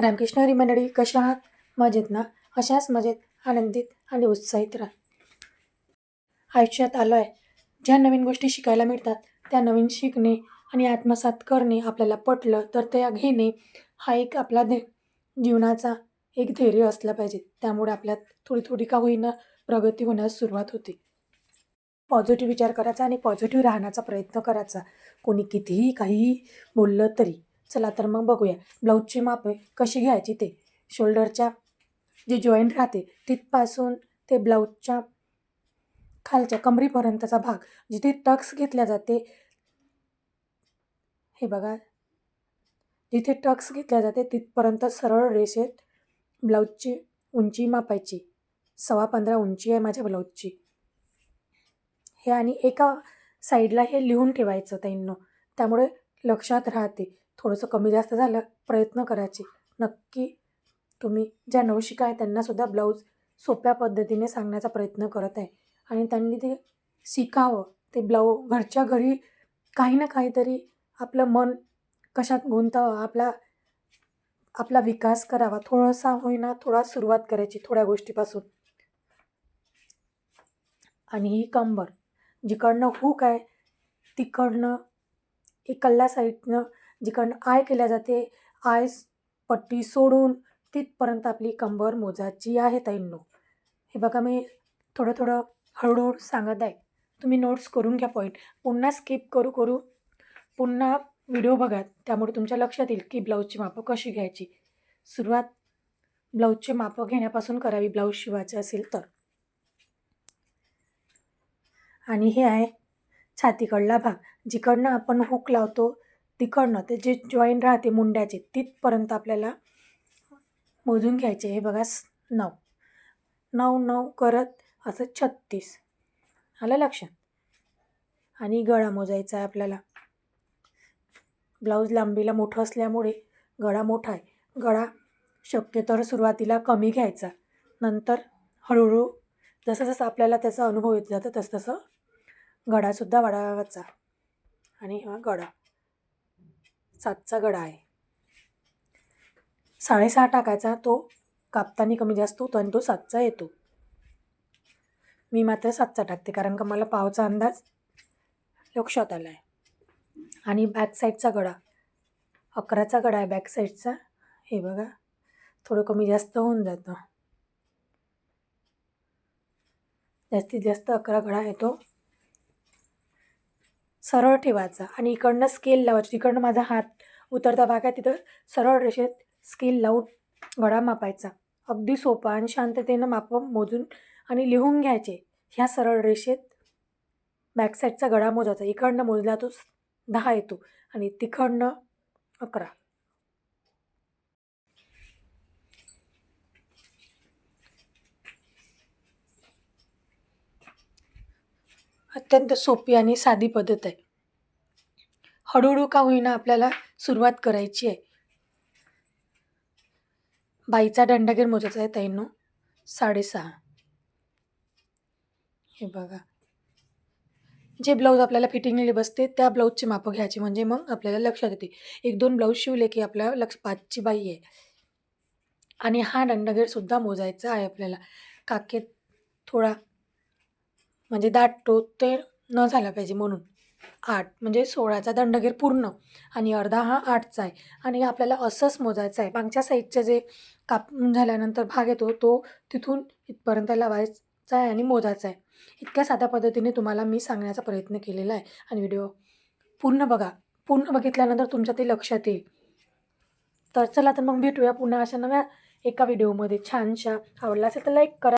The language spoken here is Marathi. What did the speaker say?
रामकृष्ण हरी मंडळी कशा आहात? मजेत ना? अशाच मजेत आनंदित आणि उत्साहित राहा. आयुष्यात आलो आहे ज्या नवीन गोष्टी शिकायला मिळतात त्या नवीन शिकणे आणि आत्मसात करणे आपल्याला पटलं तर त्या घेणे हा एक आपला धै जीवनाचा एक धैर्य असला पाहिजे. त्यामुळे आपल्यात थोडी थोडी का होईना प्रगती होण्यास सुरुवात होते. पॉझिटिव्ह विचार करायचा आणि पॉझिटिव्ह राहण्याचा प्रयत्न करायचा. कोणी कितीही काहीही बोललं तरी. चला तर मग बघूया. ब्लाऊजची मापे कशी घ्यायची ते. शोल्डरच्या जे जॉईंट राहते तिथपासून ते ब्लाऊजच्या खालच्या कमरीपर्यंतचा भाग. जिथे टक्स घेतल्या जाते हे बघा. जिथे टक्स घेतल्या जाते तिथपर्यंत सरळ रेषेत ब्लाऊजची उंची मापायची. सव्वा पंधरा उंची आहे माझ्या ब्लाऊजची. हे आणि एका साईडला हे लिहून ठेवायचं त्यांना त्यामुळे लक्षात राहते. थोडंसं कमी जास्त झालं प्रयत्न करायचे. नक्की तुम्ही ज्या नवशिका आहे त्यांनासुद्धा ब्लाऊज सोप्या पद्धतीने सांगण्याचा प्रयत्न करत आहे. आणि त्यांनी ते शिकावं. ते ब्लाऊ घरच्या घरी काही ना काहीतरी आपलं मन कशात गुंतावं आपला आपला विकास करावा. थोडासा होईना थोडा सुरुवात करायची थोड्या गोष्टीपासून. आणि ही कंबर जिकडनं हुक आहे तिकडनं इकडल्या साईडनं जिकडनं आय केल्या जाते आय पट्टी सोडून तिथपर्यंत आपली कंबर मोजायची आहे ताईंनो. हे बघा मी थोडं थोडं हळूहळू सांगत आहे. तुम्ही नोट्स करून घ्या पॉईंट पुन्हा स्किप करू करू. पुन्हा व्हिडिओ बघा. त्यामुळे तुमच्या लक्षात येईल की ब्लाऊजची मापं कशी घ्यायची. सुरुवात ब्लाऊजचे मापं घेण्यापासून करावी ब्लाऊज शिवायचे असेल तर. आणि हे आहे छातीकडला भाग. जिकडनं आपण हुक लावतो तिकडनं ते जे जॉईन राहते मुंड्याचे तिथपर्यंत आपल्याला मोजून घ्यायचे. हे बघा स- नऊ. नऊ नऊ करत असं छत्तीस. आलं लक्षात? आणि गळा मोजायचा आहे आपल्याला. ब्लाऊज लांबीला मोठं असल्यामुळे गळा मोठा आहे. गळा शक्यतोवर सुरुवातीला कमी घ्यायचा. नंतर हळूहळू जसं जसं आपल्याला त्याचा अनुभव येत जातं तसं तसं गडासुद्धा वाढवायचा आणि हा गडा सातचा गडा आहे. साडेसहा टाकायचा तो कापताना कमी जास्त होतो आणि तो सातचा येतो. मी मात्र सातचा टाकते कारण का मला पावचा अंदाज लक्षात आला आहे आणि बॅक साईडचा गडा अकराचा गडा आहे बॅक साईडचा हे बघा थोडं कमी जास्त होऊन जातं. जास्तीत जास्त अकरा गडा येतो सरळ ठेवायचा आणि इकडनं स्केल लावायची. तिकडनं माझा हात उतरता भाग आहे तिथं सरळ रेषेत स्केल लावून गळा मापायचा. अगदी सोपा आणि शांततेनं माप मोजून आणि लिहून घ्यायचे. ह्या सरळ रेषेत बॅकसाईडचा गळा मोजायचा. इकडनं मोजला तो दहा येतो आणि तिकडनं अकरा. अत्यंत सोपी आणि साधी पद्धत आहे. हळूहळू का होईना आपल्याला सुरुवात करायची आहे. बाईचा दंडगीर मोजायचा आहे ताईंनो. साडेसहा. हे बघा. जे ब्लाऊज आपल्याला फिटिंगले बसते त्या ब्लाऊजची मापं घ्यायची. म्हणजे मग आपल्याला लक्षात येते. एक दोन ब्लाऊज शिवले की आपल्या लक्ष पाचची बाई आहे. आणि हा दंडगीरसुद्धा मोजायचा आहे आपल्याला. काकेत थोडा म्हणजे दाट ते न झाला पाहिजे म्हणून. आठ म्हणजे सोळाचा दंडगीर पूर्ण आणि अर्धा हा आठचा आहे. आणि आपल्याला असंच मोजायचं आहे. मागच्या साईडचे जे कापून झाल्यानंतर भाग येतो तो तिथून इथपर्यंत लावायचा आहे आणि मोजायचा आहे. इतक्या साध्या पद्धतीने तुम्हाला मी सांगण्याचा प्रयत्न केलेला आहे. आणि व्हिडिओ पूर्ण बघा. पूर्ण बघितल्यानंतर तुमच्या ते लक्षात येईल. तर चला तर मग भेटूया पुन्हा अशा नव्या एका व्हिडिओमध्ये. छानशा. आवडला असेल तर लाईक करा.